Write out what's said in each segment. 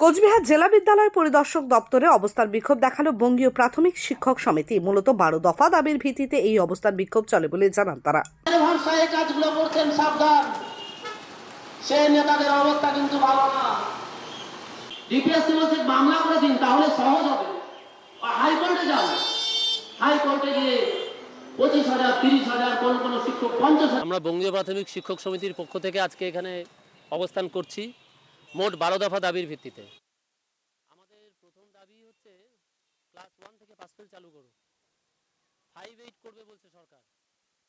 কোচবিহার জেলা বিদ্যালয় পরিদর্শক দপ্তরে অবস্থান বিক্ষোভ দেখাল বঙ্গীয় প্রাথমিক শিক্ষক সমিতি। মূলত বারো দফা দাবির ভিত্তিতে এই অবস্থান বিক্ষোভ চলে বলে জানান তারা। কাজগুলো করছেন সাবধান। সেই নেতাদের অবস্থা কিন্তু ভালো না। ডিপিএসসি বলছে মামলা করে দিন তাহলে সহজ হবে। হাইকোর্টে যান হাইকোর্টে গিয়ে পঁচিশ হাজার তিরিশ হাজার কোন কোন শিক্ষক পঞ্চাশ আমরা বঙ্গীয় প্রাথমিক শিক্ষক সমিতির পক্ষ থেকে আজকে এখানে অবস্থান করছি। মোট বারো দফা দাবির ভিত্তিতে। আমাদের প্রথম দাবি হচ্ছে ক্লাস ওয়ান থেকে পাস ফেল চালু করুন ফাইভ এইট করবে বলছে সরকার।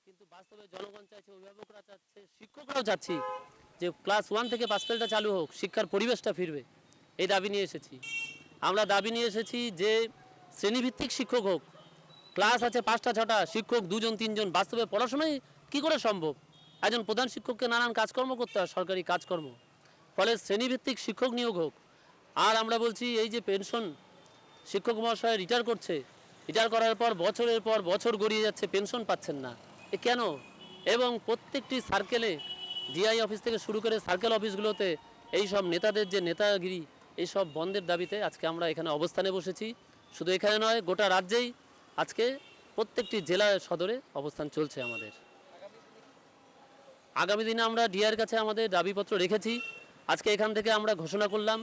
কিন্তু বাস্তবে জনগণ চাইছে, অভিভাবকরা চাচ্ছে, শিক্ষকরাও চাচ্ছি যে ক্লাস ওয়ান থেকে পাস ফেলটা চালু হোক, শিক্ষার পরিবেশটা ফিরবে। এই দাবি নিয়ে এসেছি। আমরা দাবি নিয়ে এসেছি যে শ্রেণীভিত্তিক শিক্ষক হোক ক্লাস আছে পাঁচটা, ছটা, শিক্ষক দুজন, তিনজন, বাস্তবে পড়াশোনাই কি করে সম্ভব? একজন প্রধান শিক্ষককে নানান কাজকর্ম করতে হয়, সরকারি কাজকর্ম। ফলে শ্রেণীভিত্তিক শিক্ষক নিয়োগ হোক। আর আমরা বলছি এই যে পেনশন শিক্ষক মহাশয় রিটায়ার করছে, রিটায়ার করার পর বছরের পর বছর গড়িয়ে যাচ্ছে, পেনশন পাচ্ছেন না। এ কেন? এবং প্রত্যেকটি সার্কেলে জিআই অফিস থেকে শুরু করে সার্কেল অফিসগুলোতে এই সব নেতাদের যে নেতাগিরি এই সব বন্ধের দাবিতে আজকে আমরা এখানে অবস্থানে বসেছি। শুধু এখানে নয়, গোটা রাজ্যেই আজকে প্রত্যেকটি জেলা সদরে অবস্থান চলছে আমাদের। আগামী দিনে আমরা ডিআর কাছে আমাদের দাবিপত্র রেখেছি। আজকে এখান থেকে আমরা ঘোষণা করলাম,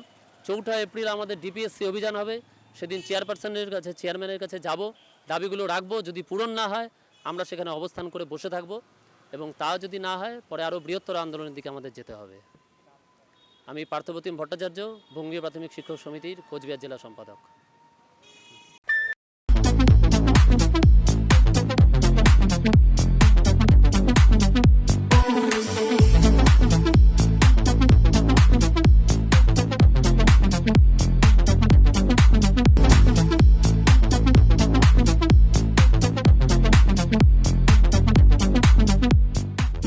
চৌঠা এপ্রিল আমাদের ডিপিএসসি অভিযান হবে। সেদিন চেয়ারপারসনের কাছে, চেয়ারম্যানের কাছে যাব, দাবিগুলো রাখব, যদি পূরণ না হয়, আমরা সেখানে অবস্থান করে বসে থাকব এবং তা যদি না হয়, পরে আরও বৃহত্তর আন্দোলনের দিকে আমাদের যেতে হবে। আমি পার্থপ্রতিম ভট্টাচার্য, বঙ্গীয় প্রাথমিক শিক্ষক সমিতির কোচবিহার জেলা সম্পাদক।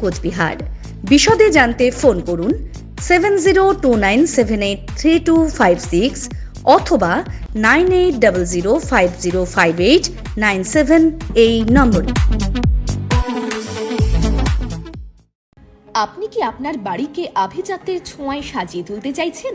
Cooch Behar. বিশদে জানতে ফোন করুন seven zero two nine seven eight three two five six অথবা nine eight double zero five zero five eight nine seven এই নম্বরে। আপনি কি আপনার বাড়িকে আভিজাত্যের ছোঁয়ায় সাজিয়ে তুলতে চাইছেন?